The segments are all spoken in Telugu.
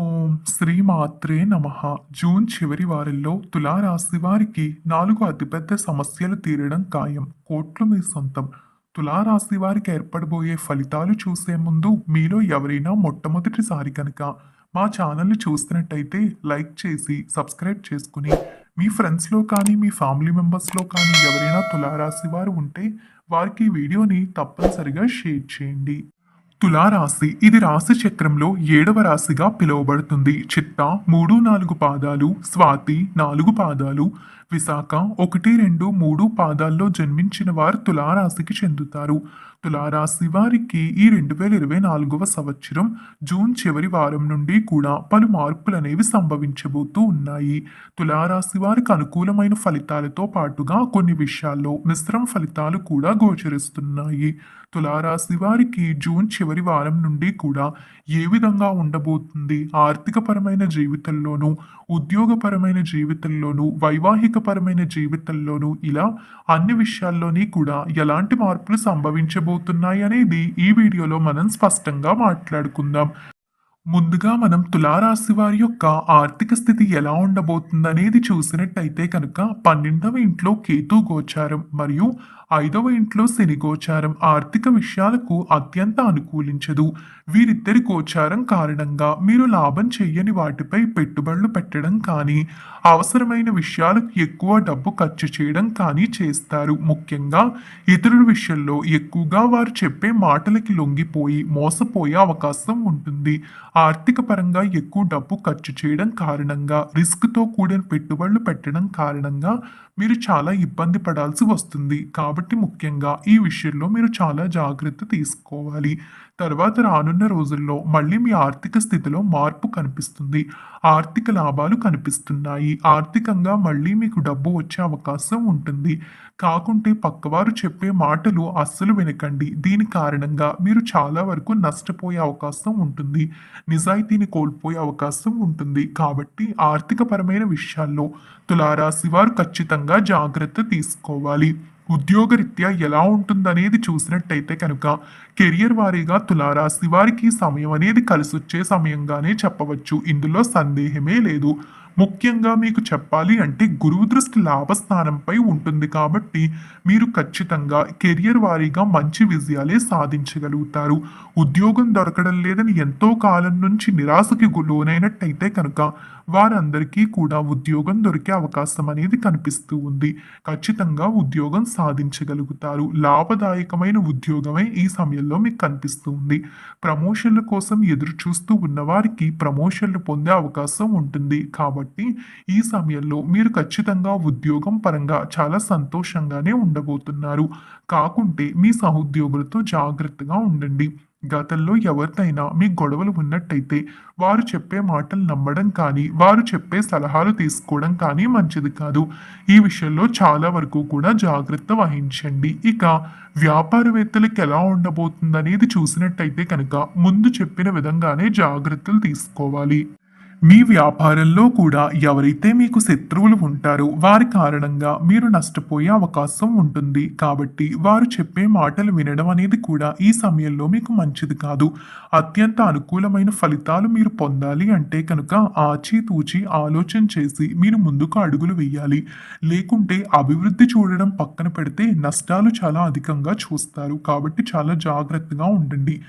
ఓం శ్రీ మాత్రే నమ. జూన్ చివరి వారంలో తులారాశి వారికి నాలుగు అతిపెద్ద సమస్యలు తీరడం ఖాయం. కోట్లు మీ సొంతం. తులారాశి వారికి ఏర్పడబోయే ఫలితాలు చూసే ముందు మీలో ఎవరైనా మొట్టమొదటిసారి కనుక మా ఛానల్ని చూస్తున్నట్టయితే లైక్ చేసి సబ్స్క్రైబ్ చేసుకుని మీ ఫ్రెండ్స్లో కానీ మీ ఫ్యామిలీ మెంబర్స్లో కానీ ఎవరైనా తులారాశి వారు ఉంటే వారికి ఈ వీడియోని తప్పనిసరిగా షేర్ చేయండి. తులారాశి ఇది రాశి చక్రంలో ఏడవ రాశిగా పిలువబడుతుంది. చిత్త మూడు నాలుగు పాదాలు స్వాతి నాలుగు పాదాలు విశాఖ ఒకటి రెండు మూడు పాదాల్లో జన్మించిన వారు తులారాశికి చెందుతారు. తులారాశి వారికి ఈ రెండు వేల ఇరవై నాలుగవ సంవత్సరం జూన్ చివరి వారం నుండి కూడా పలు మార్పులు అనేవి సంభవించబోతూ ఉన్నాయి. తులారాశి వారికి అనుకూలమైన ఫలితాలతో పాటుగా కొన్ని విషయాల్లో మిశ్రమ ఫలితాలు కూడా గోచరిస్తున్నాయి. తులారాశి వారికి జూన్ చివరి వారం నుండి కూడా ఏ విధంగా ఉండబోతుంది? ఆర్థికపరమైన జీవితంలోనూ ఉద్యోగపరమైన జీవితంలోనూ వైవాహిక వైవాహికపరమైన జీవితంలోనూ ఇలా అన్ని విషయాల్లోని కూడా ఎలాంటి మార్పులు సంభవించబోతున్నాయి అనేది ఈ వీడియోలో మనం స్పష్టంగా మాట్లాడుకుందాం. ముందుగా మనం తులారాశి వారి యొక్క ఆర్థిక స్థితి ఎలా ఉండబోతుందనేది చూసినట్టయితే కనుక పన్నెండవ ఇంట్లో కేతు గోచారం మరియు ఐదవ ఇంట్లో శని గోచారం ఆర్థిక విషయాలకు అత్యంత అనుకూలించదు. వీరిద్దరి గోచారం కారణంగా మీరు లాభం చెయ్యని వాటిపై పెట్టుబడులు పెట్టడం కానీ అవసరమైన విషయాలకు ఎక్కువ డబ్బు ఖర్చు చేయడం కానీ చేస్తారు. ముఖ్యంగా ఇతరుల విషయంలో ఎక్కువగా వారు చెప్పే మాటలకి లొంగిపోయి మోసపోయే అవకాశం ఉంటుంది. ఆర్థిక పరంగా ఎక్కువ డబ్బు ఖర్చు చేయడం కారణంగా రిస్క్తో కూడిన పెట్టుబడులు పెట్టడం కారణంగా మీరు చాలా ఇబ్బంది పడాల్సి వస్తుంది. కాబట్టి కాబట్టి ముఖ్యంగా ఈ విషయంలో మీరు చాలా జాగ్రత్త తీసుకోవాలి. తర్వాత రానున్న రోజుల్లో మళ్ళీ మీ ఆర్థిక స్థితిలో మార్పు కనిపిస్తుంది. ఆర్థిక లాభాలు కనిపిస్తున్నాయి. ఆర్థికంగా మళ్ళీ మీకు డబ్బు వచ్చే అవకాశం ఉంటుంది. కాకుంటే పక్కవారు చెప్పే మాటలు అస్సలు వినకండి. దీని కారణంగా మీరు చాలా వరకు నష్టపోయే అవకాశం ఉంటుంది. నిజాయితీని కోల్పోయే అవకాశం ఉంటుంది. కాబట్టి ఆర్థికపరమైన విషయాల్లో తులారాశి వారు ఖచ్చితంగా జాగ్రత్త తీసుకోవాలి. ఉద్యోగరీత్యా ఎలా ఉంటుందనేది చూసినట్టయితే కనుక కెరియర్ వారీగా తులారాశి వారికి సమయం అనేది కలిసొచ్చే సమయంగానే చెప్పవచ్చు. ఇందులో సందేహమే లేదు. ముఖ్యంగా మీకు చెప్పాలి అంటే గురువు దృష్టి లాభస్థానంపై ఉంటుంది కాబట్టి మీరు ఖచ్చితంగా కెరియర్ వారీగా మంచి విజయాలే సాధించగలుగుతారు. ఉద్యోగం దొరకడం లేదని ఎంతో కాలం నుంచి నిరాశకి లోనైనట్టయితే కనుక వారందరికీ కూడా ఉద్యోగం దొరికే అవకాశం అనేది కనిపిస్తూ ఉంది. ఖచ్చితంగా ఉద్యోగం సాధించగలుగుతారు. లాభదాయకమైన ఉద్యోగమే ఈ సమయంలో మీకు కనిపిస్తూ ఉంది. ప్రమోషన్ల కోసం ఎదురు చూస్తూ ఉన్నవారికి ప్రమోషన్లు పొందే అవకాశం ఉంటుంది. కాబట్టి ఈ సమయంలో మీరు ఖచ్చితంగా ఉద్యోగం పరంగా చాలా సంతోషంగానే ఉండబోతున్నారు. కాకుంటే మీ సహోద్యోగులతో జాగ్రత్తగా ఉండండి. గతంలో ఎవరినైనా మీ గొడవలు ఉన్నట్టయితే వారు చెప్పే మాటలు నమ్మడం కానీ వారు చెప్పే సలహాలు తీసుకోవడం కానీ మంచిది కాదు. ఈ విషయంలో చాలా వరకు కూడా జాగ్రత్త వహించండి. ఇక వ్యాపారవేత్తలకు ఎలా ఉండబోతుందనేది చూసినట్టయితే కనుక ముందు చెప్పిన విధంగానే జాగ్రత్తలు తీసుకోవాలి. మీ వ్యాపారంలో కూడా ఎవరైతే మీకు శత్రువులు ఉంటారో వారి కారణంగా మీరు నష్టపోయే అవకాశం ఉంటుంది. కాబట్టి వారు చెప్పే మాటలు వినడం అనేది కూడా ఈ సమయంలో మీకు మంచిది కాదు. అత్యంత అనుకూలమైన ఫలితాలు మీరు పొందాలి అంటే కనుక ఆచితూచి ఆలోచన చేసి మీరు ముందుకు అడుగులు వేయాలి. లేకుంటే అభివృద్ధి చూడడం పక్కన పెడితే నష్టాలు చాలా అధికంగా చూస్తారు. కాబట్టి చాలా జాగ్రత్తగా ఉండండి.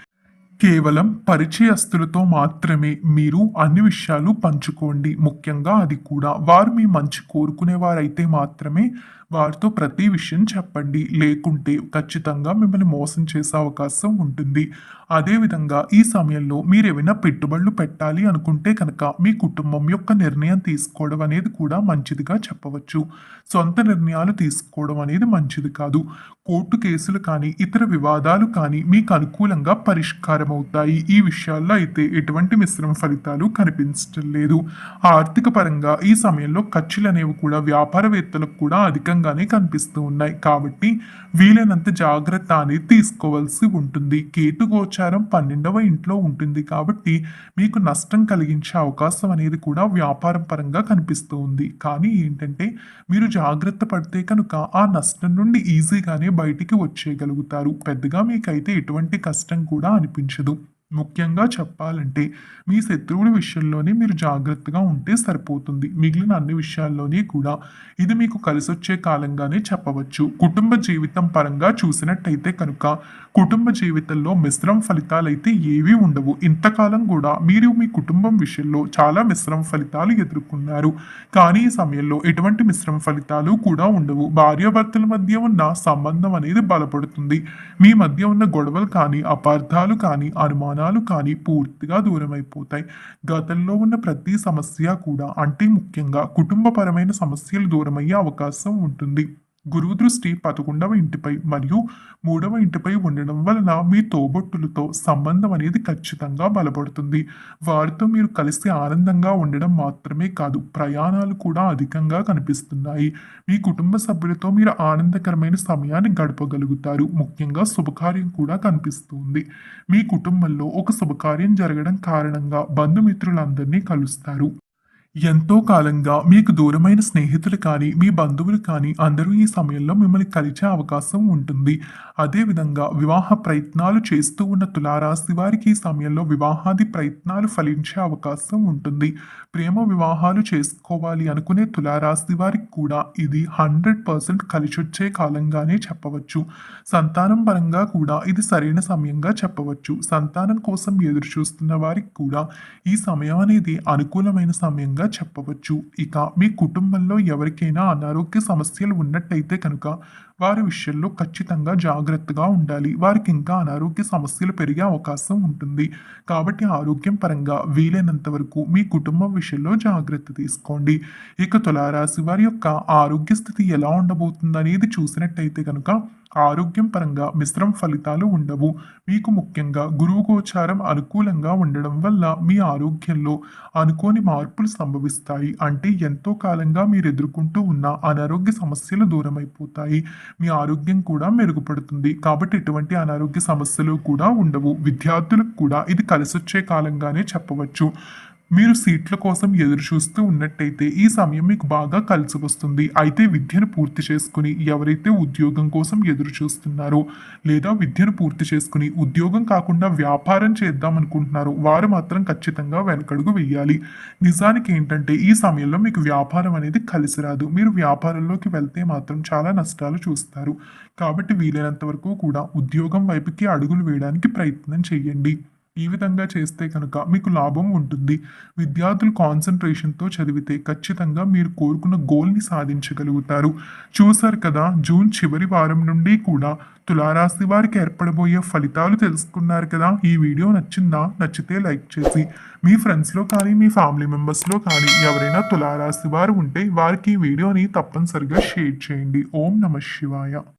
కేవలం పరిచయస్తులతో మాత్రమే మీరు అన్ని విషయాలు పంచుకోండి. ముఖ్యంగా అది కూడా వారు మీ మంచి కోరుకునేవారైతే మాత్రమే వారితో ప్రతి విషయం చెప్పండి. లేకుంటే ఖచ్చితంగా మిమ్మల్ని మోసం చేసే అవకాశం ఉంటుంది. అదేవిధంగా ఈ సమయంలో మీరు ఏమైనా పెట్టుబడులు పెట్టాలి అనుకుంటే కనుక మీ కుటుంబం యొక్క నిర్ణయం తీసుకోవడం అనేది కూడా మంచిదిగా చెప్పవచ్చు. సొంత నిర్ణయాలు తీసుకోవడం అనేది మంచిది కాదు. కోర్టు కేసులు కానీ ఇతర వివాదాలు కానీ మీకు అనుకూలంగా పరిష్కారం అవుతాయి ఈ విషయాల్లో అయితే ఎటువంటి మిశ్రమ ఫలితాలు కనిపించడం లేదు ఆర్థిక పరంగా ఈ సమయంలో ఖర్చులు అనేవి కూడా వ్యాపారవేత్తలకు కూడా అధికంగానే కనిపిస్తూ ఉన్నాయి. కాబట్టి వీలైనంత జాగ్రత్త అనేది తీసుకోవాల్సి ఉంటుంది. కేతు గోచారం పన్నెండవ ఇంట్లో ఉంటుంది. కాబట్టి మీకు నష్టం కలిగించే అవకాశం అనేది కూడా వ్యాపారం పరంగా కనిపిస్తూ ఉంది. కానీ ఏంటంటే మీరు జాగ్రత్త పడితే కనుక ఆ నష్టం నుండి ఈజీగానే బయటికి వచ్చేయగలుగుతారు. పెద్దగా మీకైతే ఎటువంటి కష్టం కూడా అనిపించదు ముఖ్యంగా చెప్పాలంటే మీ శత్రువుడి విషయంలోనే మీరు జాగ్రత్తగా ఉంటే సరిపోతుంది. మిగిలిన అన్ని విషయాల్లోనే కూడా. ఇది మీకు కలిసొచ్చే కాలంగానే చెప్పవచ్చు. కుటుంబ జీవితం పరంగా చూసినట్టయితే కనుక కుటుంబ జీవితంలో మిశ్రమ ఫలితాలు అయితే ఏవీ ఉండవు. ఇంతకాలం కూడా మీరు మీ కుటుంబం విషయంలో చాలా మిశ్రమ ఫలితాలు ఎదుర్కొన్నారు. కానీ ఈ సమయంలో ఎటువంటి మిశ్రమ ఫలితాలు కూడా ఉండవు. భార్యాభర్తల మధ్య ఉన్న సంబంధం అనేది బలపడుతుంది. మీ మధ్య ఉన్న గొడవలు కానీ అపార్థాలు కానీ అనుమానాలు కానీ పూర్తిగా దూరమైపోతాయి. గతంలో ఉన్న ప్రతి సమస్య కూడా అంటే ముఖ్యంగా కుటుంబపరమైన సమస్యలు దూరమయ్యే అవకాశం ఉంటుంది. గురువు దృష్టి పదకొండవ ఇంటిపై మరియు మూడవ ఇంటిపై ఉండడం వలన మీ తోబొట్టులతో సంబంధం అనేది ఖచ్చితంగా బలపడుతుంది. వారితో మీరు కలిసి ఆనందంగా ఉండడం మాత్రమే కాదు ప్రయాణాలు కూడా అధికంగా కనిపిస్తున్నాయి. మీ కుటుంబ సభ్యులతో మీరు ఆనందకరమైన సమయాన్ని గడపగలుగుతారు. ముఖ్యంగా శుభకార్యం కూడా కనిపిస్తుంది. మీ కుటుంబంలో ఒక శుభకార్యం జరగడం కారణంగా బంధుమిత్రులందరినీ కలుస్తారు. ఎంతో కాలంగా మీకు దూరమైన స్నేహితులు కానీ మీ బంధువులు కానీ అందరూ ఈ సమయంలో మిమ్మల్ని కలిసే అవకాశం ఉంటుంది. అదేవిధంగా వివాహ ప్రయత్నాలు చేస్తూ ఉన్న తులారాశి వారికి ఈ సమయంలో వివాహాది ప్రయత్నాలు ఫలించే అవకాశం ఉంటుంది. ప్రేమ వివాహాలు చేసుకోవాలి అనుకునే తులారాశి వారికి కూడా ఇది హండ్రెడ్ పర్సెంట్ కలిసొచ్చే కాలంగానే చెప్పవచ్చు. సంతానం పరంగా కూడా ఇది సరైన సమయంగా చెప్పవచ్చు. సంతానం కోసం ఎదురు చూస్తున్న వారికి కూడా ఈ సమయం అనేది అనుకూలమైన సమయంగా చెప్పవచ్చు. ఇక మీ కుటుంబంలో ఎవరికైనా అనారోగ్య సమస్యలు ఉన్నట్టయితే కనుక వారి విషయంలో ఖచ్చితంగా జాగ్రత్తగా ఉండాలి. వారికి ఇంకా అనారోగ్య సమస్యలు పెరిగే అవకాశం ఉంటుంది. కాబట్టి ఆరోగ్యం పరంగా వీలైనంత వరకు మీ కుటుంబం విషయంలో జాగ్రత్త తీసుకోండి. ఇక తులారాశి వారి యొక్క ఆరోగ్య స్థితి ఎలా ఉండబోతుంది అనేది చూసినట్టయితే కనుక ఆరోగ్యం పరంగా మిశ్రమ ఫలితాలు ఉండవు. మీకు ముఖ్యంగా గురువు గోచారం అనుకూలంగా ఉండడం వల్ల మీ ఆరోగ్యంలో అనుకోని మార్పులు సంభవిస్తాయి. అంటే ఎంతో కాలంగా మీరు ఎదుర్కొంటూ ఉన్న అనారోగ్య సమస్యలు దూరమైపోతాయి. మీ ఆరోగ్యం కూడా మెరుగుపడుతుంది. కాబట్టి ఎటువంటి అనారోగ్య సమస్యలు కూడా ఉండవు. విద్యార్థులకు కూడా ఇది కలిసొచ్చే కాలంగానే చెప్పవచ్చు. మీరు సీట్ల కోసం ఎదురు చూస్తూ ఉన్నట్టయితే ఈ సమయం మీకు బాగా కలిసి వస్తుంది. అయితే విద్యను పూర్తి చేసుకుని ఎవరైతే ఉద్యోగం కోసం ఎదురు చూస్తున్నారో లేదా విద్యను పూర్తి చేసుకుని ఉద్యోగం కాకుండా వ్యాపారం చేద్దాం అనుకుంటున్నారో వారు మాత్రం ఖచ్చితంగా వెనకడుగు వెయ్యాలి నిజానికి ఏంటంటే ఈ సమయంలో మీకు వ్యాపారం అనేది కలిసి రాదు. మీరు వ్యాపారంలోకి వెళ్తే మాత్రం చాలా నష్టాలు చూస్తారు. కాబట్టి వీలైనంత వరకు కూడా ఉద్యోగం వైపుకి అడుగులు వేయడానికి ప్రయత్నం చేయండి. ఈ విధంగా చేస్తే కనుక మీకు లాభం ఉంటుంది. విద్యార్థులు కాన్సన్ట్రేషన్తో చదివితే ఖచ్చితంగా మీరు కోరుకున్న గోల్ని సాధించగలుగుతారు. చూశారు కదా జూన్ చివరి వారం నుండి కూడా తులారాశి వారికి ఏర్పడబోయే ఫలితాలు తెలుసుకున్నారు కదా. ఈ వీడియో నచ్చిందా? నచ్చితే లైక్ చేసి మీ ఫ్రెండ్స్లో కానీ మీ ఫ్యామిలీ మెంబర్స్లో కానీ ఎవరైనా తులారాశి వారు ఉంటే వారికి ఈ వీడియోని తప్పనిసరిగా షేర్ చేయండి. ఓం నమ శివాయ.